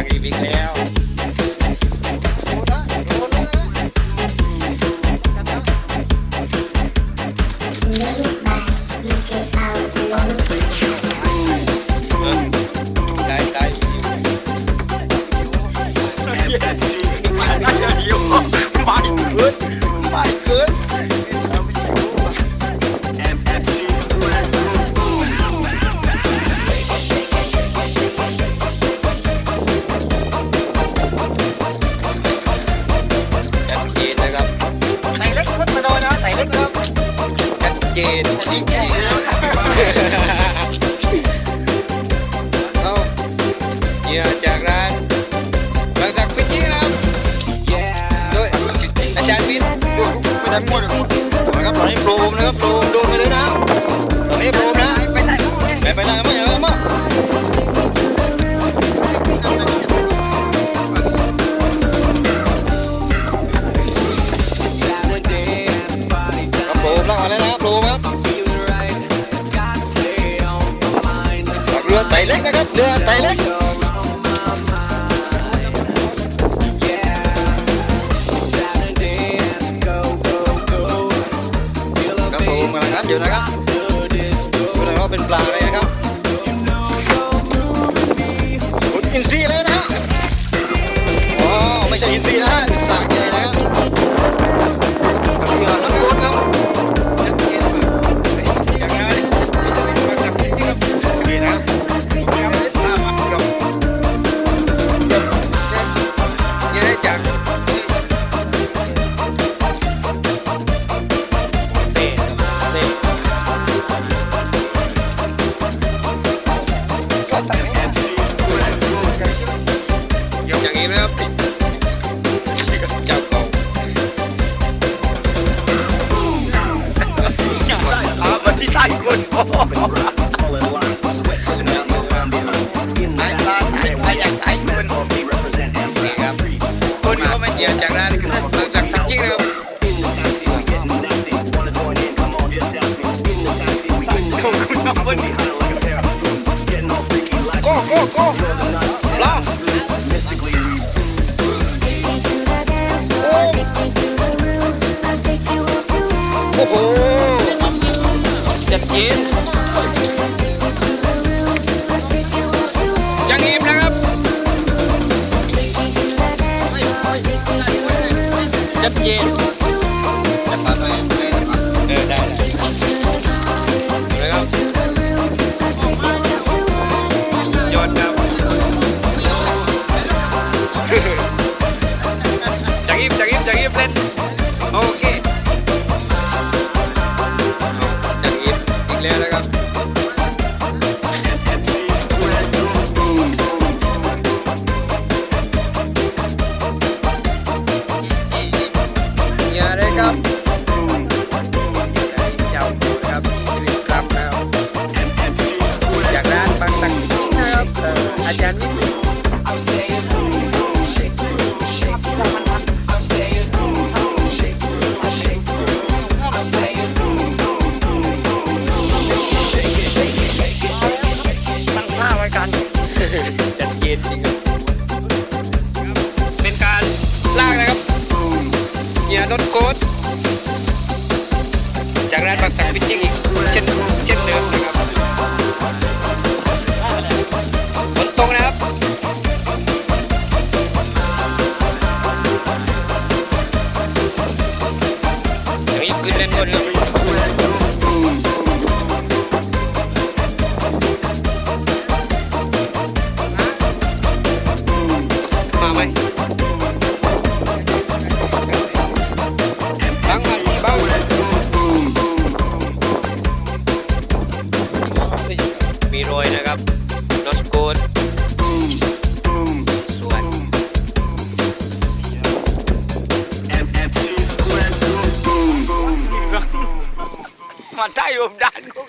จากอีวิกแล้ว ชัดเจนจริงๆเอาเหยื่อจากร้านบางจากฟิชชิ่งนะครับโดยอาจารย์วินดูไม่ได้หมดนะครับตอนนี้โปรมนะครับโปรมโดนไปเลยนะตอนนี้โปรมนะไปไหนพวกนี้ไปไปไหนกันบ้างอย่างไรบ้าง ไต่เล็กนะครับเรือไต่เล็ก จากอีกแล้วเจ้าเก่ามันที่ใต้คนไอ้ร้านไอ้ไอ้ไอ้ไอ้คนนี่ครับคนก็มาเหยียบจากร้านบางจากฟิชชิ่งนะครับโก้โอ้โหจัดเจนจังอีมนะครับ จัดเจนจะปัดไปไปปัดเออได้ได้เลยครับยอดครับจังอีมจังอีมจังอีมเล่น เหยื่อนดโคตจากร้านบักสังพิจิงอีกเช่นเช่นเดิมนะครับฝนตกนะครับเดี๋ยวอีกคืนเล่นบนเลย you have.